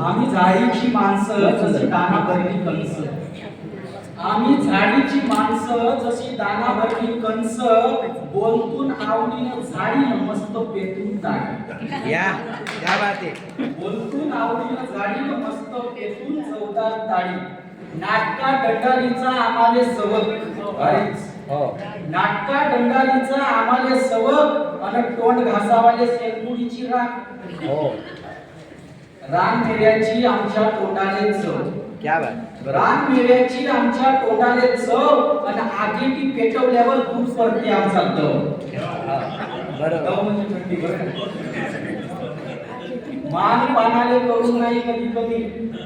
आम्ही झाडीची माणसं जशी दाना भरली कंस आम्ही झाडीची माणसं जशी दाना भरली कंस बोलतून आवडीनं झाडीनं मस्त पेटून ताडी या क्या बात. आहे बोलतून आवडीनं झाडीनं मस्त पेटून चौदार ताडी नाटका दंडालीचा आम्हाले सवक. हो. नाटका दंडालीचा आम्हाले सवक आणि तोंड घासावाले सेलपुडीची राख. रान मेऱ्याची आमच्या तोंडाले चव. क्या बात. रान मेऱ्याची आमच्या तोंडाले चव आणि आगीटी पेटवल्यावर दूर पडते आमचा दव. बरोबर. दव म्हणजे थंडी बरं का? मान पानाले करून नाही कधी कमी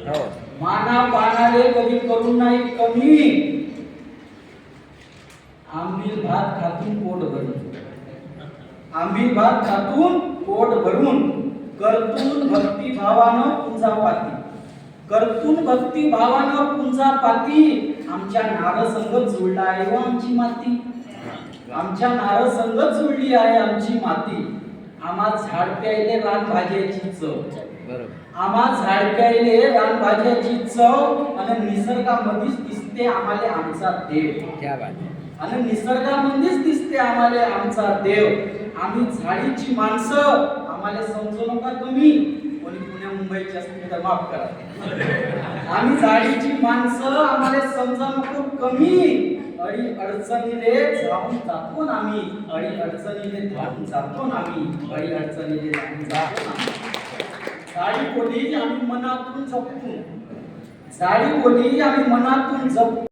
हो. माना पानाले कधी करून नाही कमी आंबील भात खातून पोट भरून. आंबील भात खातून पोट भरून. करतून भक्ती भावानं पुंजा पाती करतून भक्ती भावानं पुंजा पाती आमच्या नार संगत जुळला आहे व आमची माती. आमच्या नार संगत जुळली आहे आमची माती. आम्हा झाड प्यायले रान भाज्याची चव. बरोबर. आम्हा झाड प्यायले रानभाज्याची चव आणि निसर्गामध्येच दिसते आम्हाला आमचा देव. क्या बात आहे. आणि निसर्गामध्येच दिसते आम्हाला आमचा देव. आम्ही झाडीची माणसं आम्हाला समजू नका कमी कोणी पुण्या मुंबईची असतील तर माफ करा. आम्ही जाडीची माणसं आम्हाला समजा नको कमी. अडी अडचणीले जाऊन जातो ना आम्ही. अडी अडचणीले राहून जातो ना आम्ही. अडी अडचणीले जाऊन जातो ना आम्ही. आम्ही मनातून जपतो. साडी कोणीही आम्ही मनातून जपतो.